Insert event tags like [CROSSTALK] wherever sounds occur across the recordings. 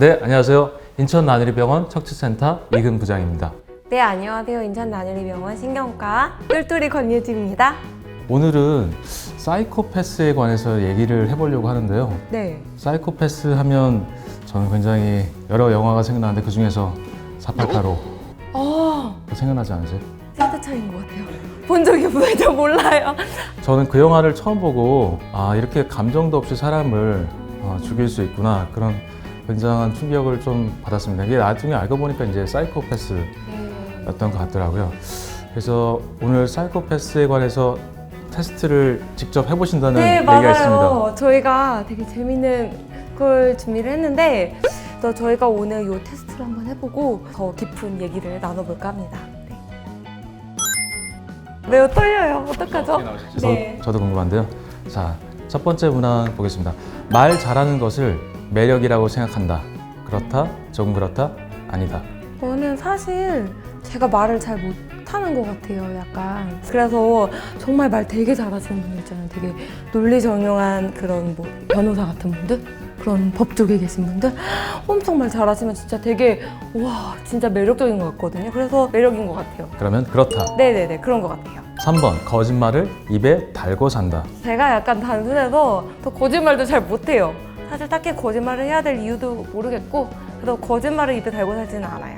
네, 안녕하세요. 인천 나누리병원 척추센터 이근 부장입니다. 네, 안녕하세요. 인천 나누리병원 신경과 똘똘이 권예지입니다. 오늘은 사이코패스에 관해서 얘기를 해보려고 하는데요. 네. 사이코패스 하면 저는 굉장히 여러 영화가 생각나는데 그 중에서 488호 어, 생각나지 않으세요? 세대 차이인 것 같아요. 본 적이 없어요. 저 [LAUGHS] 몰라요. 저는 그 영화를 처음 보고 아 이렇게 감정도 없이 사람을 어, 죽일 수 있구나 그런 굉장한 충격을 좀 받았습니다. 이게 나중에 알고 보니까 이제 사이코패스였던 것 같더라고요. 그래서 오늘 사이코패스에 관해서 테스트를 직접 해보신다는 네, 얘기가 있습니다. 맞아요. 저희가 되게 재밌는 걸 준비를 했는데 또 저희가 오늘 이 테스트를 한번 해보고 더 깊은 얘기를 나눠볼까 합니다. 네. 매우 떨려요. 어떡하죠? 저, 네. 저도 궁금한데요. 자, 첫 번째 문항 보겠습니다. 말 잘하는 것을 매력이라고 생각한다. 그렇다, 조금 그렇다, 아니다. 저는 사실 제가 말을 잘 못하는 것 같아요, 약간. 그래서 정말 말 되게 잘하시는 분들 있잖아요. 되게 논리정연한 그런 뭐 변호사 같은 분들? 그런 법 쪽에 계신 분들? 엄청 말 잘하시면 진짜 되게, 와, 진짜 매력적인 것 같거든요. 그래서 매력인 것 같아요. 그러면 그렇다. 네네네, 그런 것 같아요. 3번 거짓말을 입에 달고 산다. 제가 약간 단순해서 또 거짓말도 잘 못해요. 사실 딱히 거짓말을 해야 될 이유도 모르겠고, 그래서 거짓말을 입에 달고 살지는 않아요.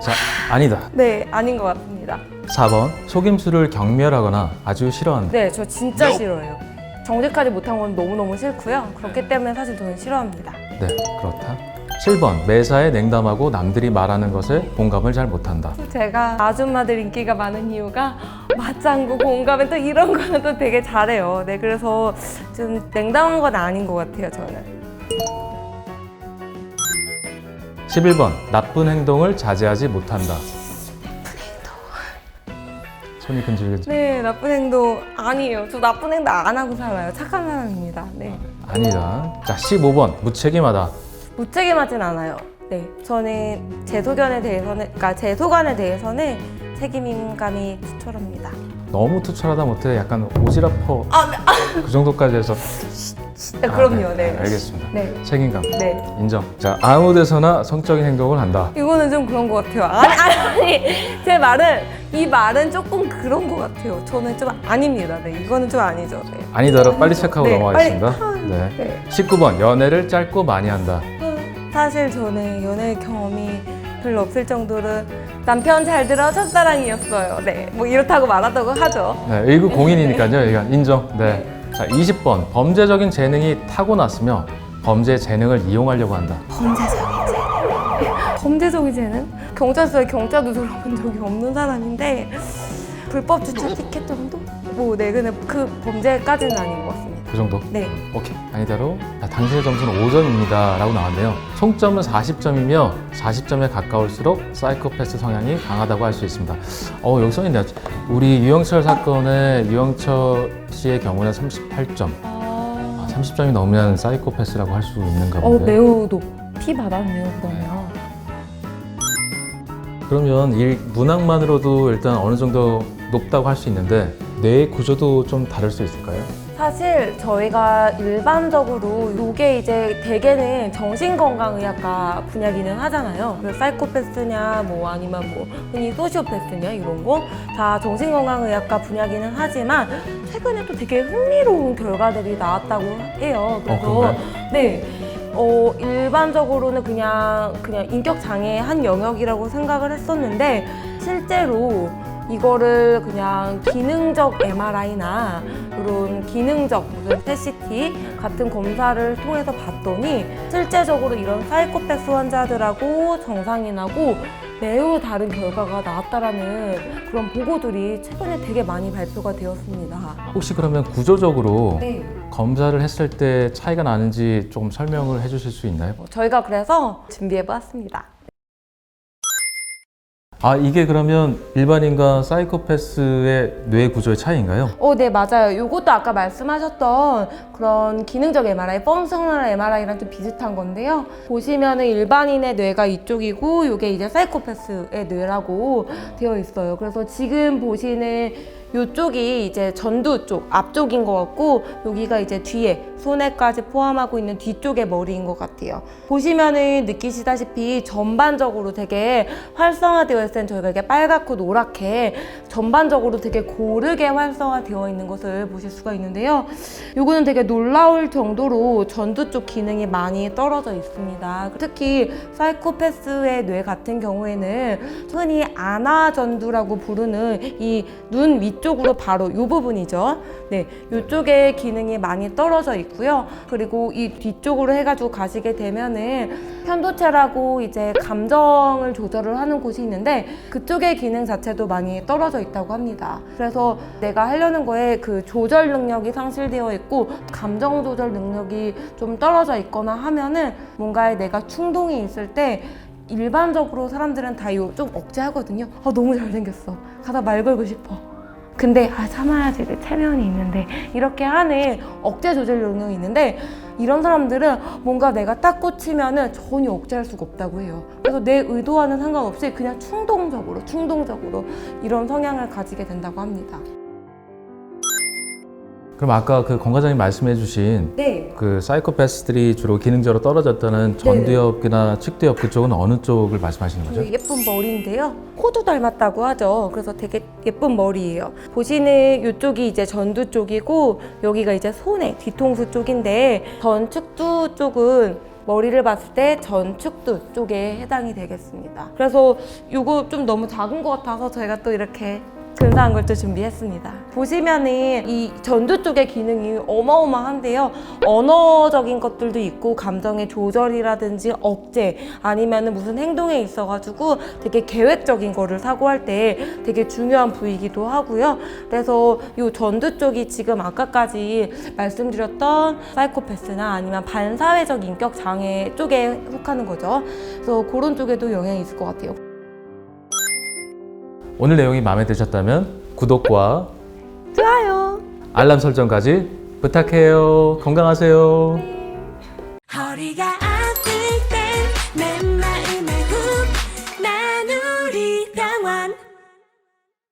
자, 아니다. [LAUGHS] 네, 아닌 것 같습니다. 4번 속임수를 경멸하거나 아주 싫어한다. 네, 저 진짜 싫어해요. 정직하지 못한 건 너무너무 싫고요. 그렇기 때문에 사실 저는 싫어합니다. 네, 그렇다. 7번 매사에 냉담하고 남들이 말하는 것에 공감을 잘 못한다. 제가 아줌마들 인기가 많은 이유가 맞장구, 공감에 또 이런 [LAUGHS] 거는 또 되게 잘해요. 네, 그래서 좀 냉담한 건 아닌 것 같아요, 저는. 11번 나쁜 행동을 자제하지 못한다. 손이 근질근질. 네, 나쁜 행동 아니에요. 저 나쁜 행동 안 하고 살아요. 착한 사람입니다. 네. 아니다. 자, 15번 무책임하다. 무책임하진 않아요. 네, 저는 제 소견에 대해서는, 그러니까 제 소관에 대해서는 책임감이 투철합니다. 너무 투철하다 못해 약간 오지랖퍼 아, 네. 그 정도까지 해서 네, 아, 그럼요. 네. 알겠습니다. 네. 책임감 네. 인정. 자, 아무 데서나 성적인 행동을 한다. 이거는 좀 그런 것 같아요. 아니, 아니, 아니. 제 말은, 이 말은 조금 그런 것 같아요. 저는 좀 아닙니다. 네, 이거는 좀 아니죠. 네. 아니다로 빨리 체크하고 네, 넘어가겠습니다. 빨리. 네. 네. 19번 연애를 짧고 많이 한다. 사실 저는 연애 경험이 별로 없을 정도로 남편 잘 들어 첫사랑이었어요. 네. 뭐 이렇다고 말하다고 하죠. 네, 1구 공인이니까요. 이건 인정. 네. 자, 20번 범죄적인 재능이 타고났으며 범죄 재능을 이용하려고 한다. 범죄적인 재능. 범죄적인 재능? 경찰서에 경찰도 들어본 적이 없는 사람인데 불법 주차 티켓 정도? 뭐, 네, 근데 그 범죄까지는 아닌 것 같습니다. 그 정도? 네. 오케이. 아니다로 자, 당신의 점수는 5점입니다. 라고 나왔네요. 총점은 40점이며 40점에 가까울수록 사이코패스 성향이 강하다고 할 수 있습니다. 어, 여기 써있네요. 우리 유영철 사건의 유영철 씨의 경우는 38점. 아, 30점이 넘으면 사이코패스라고 할 수 있는가 어, 본데. 매우 높이 받았네요, 그러면. 그러면 이 문학만으로도 일단 어느 정도 높다고 할 수 있는데 뇌의 구조도 좀 다를 수 있을까요? 사실 저희가 일반적으로 이게 이제 대개는 정신건강의학과 분야기는 하잖아요. 그래서 사이코패스냐 뭐 아니면 뭐 흔히 소시오패스냐 이런 거 다 정신건강의학과 분야기는 하지만 최근에 또 되게 흥미로운 결과들이 나왔다고 해요. 그래서 그런가요? 네. 어, 일반적으로는 그냥, 그냥 인격 장애의 한 영역이라고 생각을 했었는데, 실제로 이거를 그냥 기능적 MRI나 이런 기능적 무슨 PET 같은 검사를 통해서 봤더니 실제적으로 이런 사이코패스 환자들하고 정상인하고 매우 다른 결과가 나왔다라는 그런 보고들이 최근에 되게 많이 발표가 되었습니다. 혹시 그러면 구조적으로 네. 검사를 했을 때 차이가 나는지 조금 설명을 해주실 수 있나요? 저희가 그래서 준비해봤습니다. 아 이게 그러면 일반인과 사이코패스의 뇌 구조의 차이인가요? 어, 네, 맞아요. 요것도 아까 말씀하셨던 그런 기능적 MRI, 펑셔널 MRI랑 좀 비슷한 건데요. 보시면은 일반인의 뇌가 이쪽이고, 요게 이제 사이코패스의 뇌라고 되어 있어요. 그래서 지금 보시는 이쪽이 이제 전두 쪽 앞쪽인 것 같고 여기가 이제 뒤에 손에까지 포함하고 있는 뒤쪽의 머리인 것 같아요. 보시면은 느끼시다시피 전반적으로 되게 활성화되어 있을 땐 저희가 빨갛고 노랗게 전반적으로 되게 고르게 활성화되어 있는 것을 보실 수가 있는데요. 요거는 되게 놀라울 정도로 전두 쪽 기능이 많이 떨어져 있습니다. 특히 사이코패스의 뇌 같은 경우에는 흔히 아나전두라고 부르는 이 눈 위쪽으로 바로 이 부분이죠. 네, 이쪽에 기능이 많이 떨어져 있고요. 그리고 이 뒤쪽으로 해가지고 가시게 되면은 편도체라고 이제 감정을 조절을 하는 곳이 있는데 그쪽의 기능 자체도 많이 떨어져 있다고 합니다. 그래서 내가 하려는 거에 그 조절 능력이 상실되어 있고 감정 조절 능력이 좀 떨어져 있거나 하면은 뭔가에 내가 충동이 있을 때 일반적으로 사람들은 다 좀 억제하거든요. 아, 너무 잘생겼어. 가다 말 걸고 싶어. 근데 아 참아야지 내 체면이 있는데 이렇게 하는 억제 조절 능력이 있는데 이런 사람들은 뭔가 내가 딱 꽂히면은 전혀 억제할 수가 없다고 해요. 그래서 내 의도와는 상관없이 그냥 충동적으로 충동적으로 이런 성향을 가지게 된다고 합니다. 그럼 아까 그 건과장님 말씀해주신 네. 그 사이코패스들이 주로 기능적으로 떨어졌다는 전두엽이나 측두엽 그쪽은 어느 쪽을 말씀하시는 거죠? 그 예쁜 머리인데요. 호두 닮았다고 하죠. 그래서 되게 예쁜 머리예요. 보시는 이쪽이 이제 전두 쪽이고 여기가 이제 손의 뒤통수 쪽인데 전측두 쪽은 머리를 봤을 때 전축두 쪽에 해당이 되겠습니다. 그래서 이거 좀 너무 작은 것 같아서 저희가 또 이렇게 근사한 걸 또 준비했습니다. 보시면은 이 전두 쪽의 기능이 어마어마한데요. 언어적인 것들도 있고 감정의 조절이라든지 억제 아니면은 무슨 행동에 있어가지고 되게 계획적인 거를 사고할 때 되게 중요한 부위이기도 하고요. 그래서 이 전두 쪽이 지금 아까까지 말씀드렸던 사이코패스나 아니면 반사회적 인격 장애 쪽에 속하는 거죠. 그래서 그런 쪽에도 영향이 있을 것 같아요. 오늘 내용이 마음에 드셨다면 구독과 좋아요. 알람 설정까지 부탁해요. 건강하세요. 네. 허리가 아플 땐